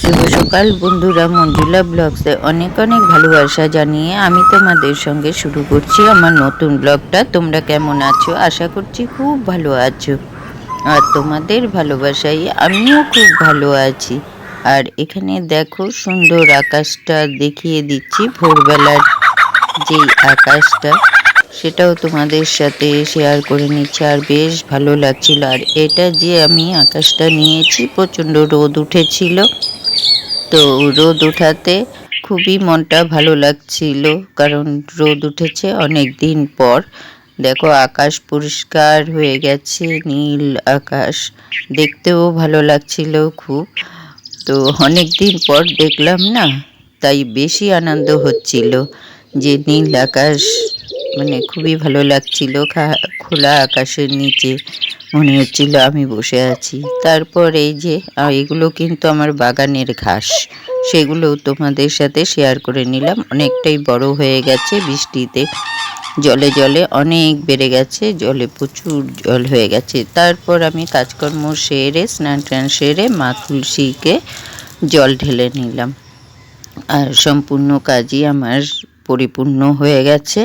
শুভ সকাল বন্ধুরা, মঞ্জুলা ব্লগসে অনেক অনেক ভালোবাসা জানিয়ে আমি তোমাদের সঙ্গে শুরু করছি আমার নতুন ব্লগটা। তোমরা কেমন আছো? আশা করছি খুব ভালো আছো। আর তোমাদের ভালোবাসায় আমিও খুব ভালো আছি। আর এখানে দেখো সুন্দর আকাশটা দেখিয়ে দিচ্ছি, ভোরবেলার যেই আকাশটা। সেটাও তোমাদের সাথে শেয়ার করে নিচ্ছি আর বেশ ভালো লাগছিল। আর এটা যে আমি আকাশটা নিয়েছি, প্রচণ্ড রোদ উঠেছিল। তো রোদ উঠাতে খুবই মনটা ভালো লাগছিল, কারণ রোদ উঠেছে অনেক দিন পর। দেখো, আকাশ পরিষ্কার হয়ে গেছে, নীল আকাশ। দেখতেও ভালো লাগছিল খুব। তো অনেক দিন পর দেখলাম না, তাই বেশি আনন্দ হচ্ছিল। যে নীল আকাশ মানে খুবই ভালো লাগছিল। খোলা আকাশের নিচে মনে হচ্ছিল আমি বসে আছি। তারপর এই যে এগুলো কিন্তু আমার বাগানের ঘাস। সেগুলো তোমাদের সাথে শেয়ার করে নিলাম। অনেকটাই বড় হয়ে গেছে বৃষ্টিতে। জলে জলে অনেক বেড়ে গেছে, জলে প্রচুর জল হয়ে গেছে। তারপর আমি কাজকর্ম সেরে, স্নান টান সেরে মা তুলসীকে জল ঢেলে নিলাম। আর সম্পূর্ণ কাজই আমার পরিপূর্ণ হয়ে গেছে।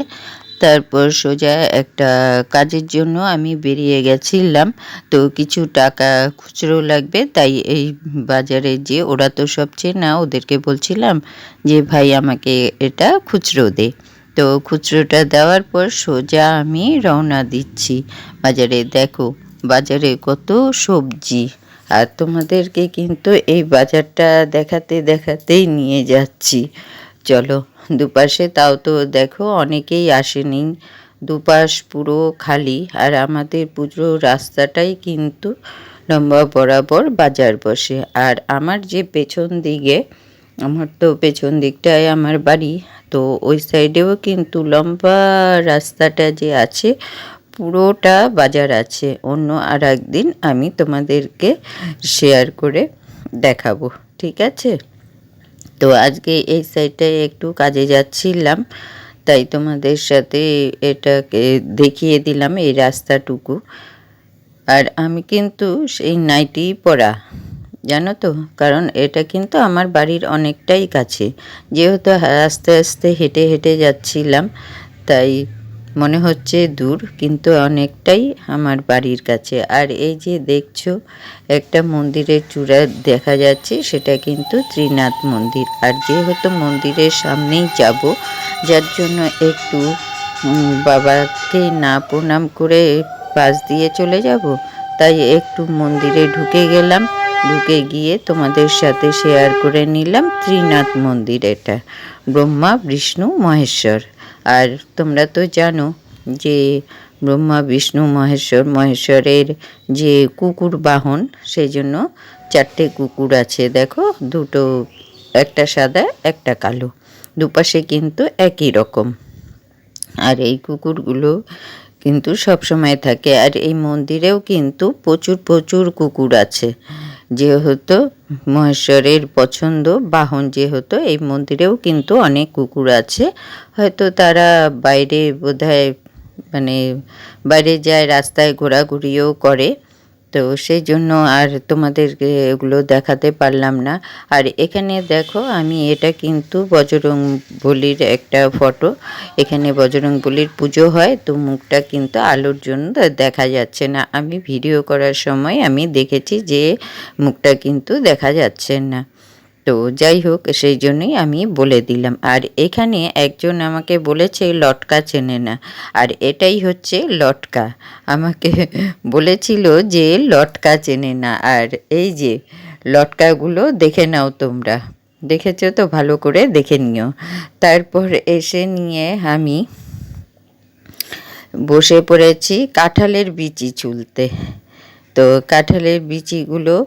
তারপর সোজা একটা কাজের জন্য আমি বেরিয়ে গেছিলাম। তো কিছু টাকা খুচরো লাগবে, তাই এই বাজারে যে ওরা তো সব চেনা, ওদেরকে বলছিলাম যে, ভাই, আমাকে এটা খুচরো দে। তো খুচরোটা দেওয়ার পর সোজা আমি রওনা দিচ্ছি। বাজারে দেখো, বাজারে কত সবজি। আর তোমাদেরকে কিন্তু এই বাজারটা দেখাতে দেখাতেই নিয়ে যাচ্ছি। চলো, দুপাশে তাও তো দেখো অনেকেই আসেনি। দুপাশ পুরো খালি আর আমাদের পুরো রাস্তাটাই কিন্তু লম্বা বরাবর বাজার বসে। আর আমার যে পেছন দিকে, আমার তো পেছন দিকটায় আমার বাড়ি, তো ওই সাইডেও কিন্তু লম্বা রাস্তাটা যে আছে, পুরোটা বাজার আছে। অন্য আর একদিন আমি তোমাদেরকে শেয়ার করে দেখাবো। ঠিক আছে? তো আজকে এই সাইডটায় একটু কাজে যাচ্ছিলাম, তাই তোমাদের সাথে এটাকে দেখিয়ে দিলাম এই রাস্তাটুকু। আর আমি কিন্তু সেই নাইটি পরা জানো তো? কারণ এটা কিন্তু আমার বাড়ির অনেকটাই কাছে। যেহেতু আস্তে আস্তে হেঁটে হেঁটে যাচ্ছিলাম, তাই মনে হচ্ছে দূর, কিন্তু অনেকটাই আমার বাড়ির কাছে। আর এই যে দেখছ, একটা মন্দিরের চূড়া দেখা যাচ্ছে, সেটা কিন্তু ত্রিনাথ মন্দির। আর যেহেতু মন্দিরের সামনেই যাব, যার জন্য একটু বাবাকে না প্রণাম করে পাশ দিয়ে চলে যাব, তাই একটু মন্দিরে ঢুকে গেলাম। ঢুকে গিয়ে তোমাদের সাথে শেয়ার করে নিলাম ত্রিনাথ মন্দির এটা। ব্রহ্মা, বিষ্ণু, মহেশ্বর। আর তোমরা তো জানো যে ব্রহ্মা, বিষ্ণু, মহেশ্বর, মহেশ্বরের যে কুকুর বাহন সেই জন্য চারটে কুকুর আছে। দেখো, দুটো, একটা সাদা, একটা কালো। দুপাশে কিন্তু একই রকম। আর এই কুকুরগুলো কিন্তু সব সময় থাকে। আর এই মন্দিরেও কিন্তু প্রচুর প্রচুর কুকুর আছে। যেহেতু মহেশ্বরের পছন্দ বাহন, যেহেতু এই মন্দিরেও কিন্তু অনেক কুকুর আছে। হয়তো তারা বাইরে বোধহয় মানে বাইরে যায়, রাস্তায় ঘোরাঘুরিও করে। তো সেই জন্য আর তোমাদেরকে এগুলো দেখাতে পারলাম না। আর এখানে দেখো আমি এটা কিন্তু বজরং বলির একটা ফটো। এখানে বজরং বলির পুজো হয় তো মুখটা কিন্তু আলোর জন্য দেখা যাচ্ছে না। আমি ভিডিও করার সময় আমি দেখেছি যে মুখটা কিন্তু দেখা যাচ্ছে না। তো যাই হোক, সেই জন্যই আমি বলে দিলাম। আর এখানে একজন আমাকে বলেছে, লটকা চেনে না। আর এটাই হচ্ছে লটকা। আমাকে বলেছিল যে, লটকা চেনে না। আর এই যে, লটকাগুলো দেখে নাও তোমরা। দেখেছ তো? ভালো করে দেখে নিও। তারপর এসে নিয়ে আমি বসে পড়েছি কাঁঠালের বিচি চুলতে। তো কাঁঠালের বিচিগুলো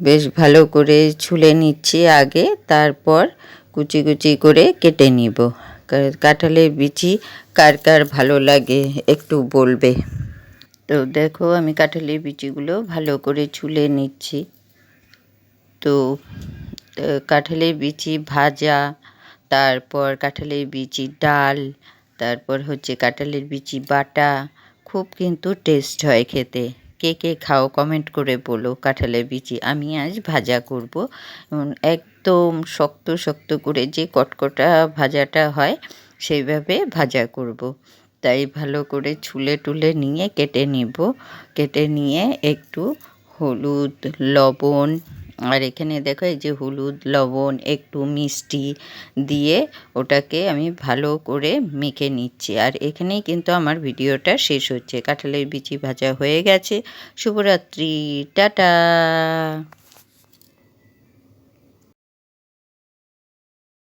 বেশ ভালো করে ছুলে নিচ্ছি আগে, তারপর কুচি কুচি করে কেটে নিব। কাঁঠালের বিচি কার কার ভালো লাগে একটু বলবে। তো দেখো, আমি কাঁঠালের বিচিগুলো ভালো করে ছুলে নিচ্ছি। তো কাঁঠালের বিচি ভাজা, তারপর কাঁঠালের বিচি ডাল, তারপর হচ্ছে কাঁঠালের বিচি বাটা, খুব কিন্তু টেস্ট হয় খেতে। কে কে খাও কমেন্ট করে বলো, কাঁঠালের বিচি আমি আজ ভাজা করব একদম শক্ত শক্ত করে যে কটকটা ভাজাটা হয় সেইভাবে ভাজা করব। তাই ভালো করে ছুলে টুলে নিয়ে কেটে নিব কেটে নিয়ে একটু হলুদ, লবণ আর এখানে দেখো এই যে হলুদ, লবণ, একটু মিষ্টি দিয়ে ওটাকে আমি ভালো করে মেখে নিচ্ছি। আর এখানেই কিন্তু আমার ভিডিওটা শেষ হচ্ছে। কাঁঠালের বিচি ভাজা হয়ে গেছে। শুভরাত্রি। টাটা!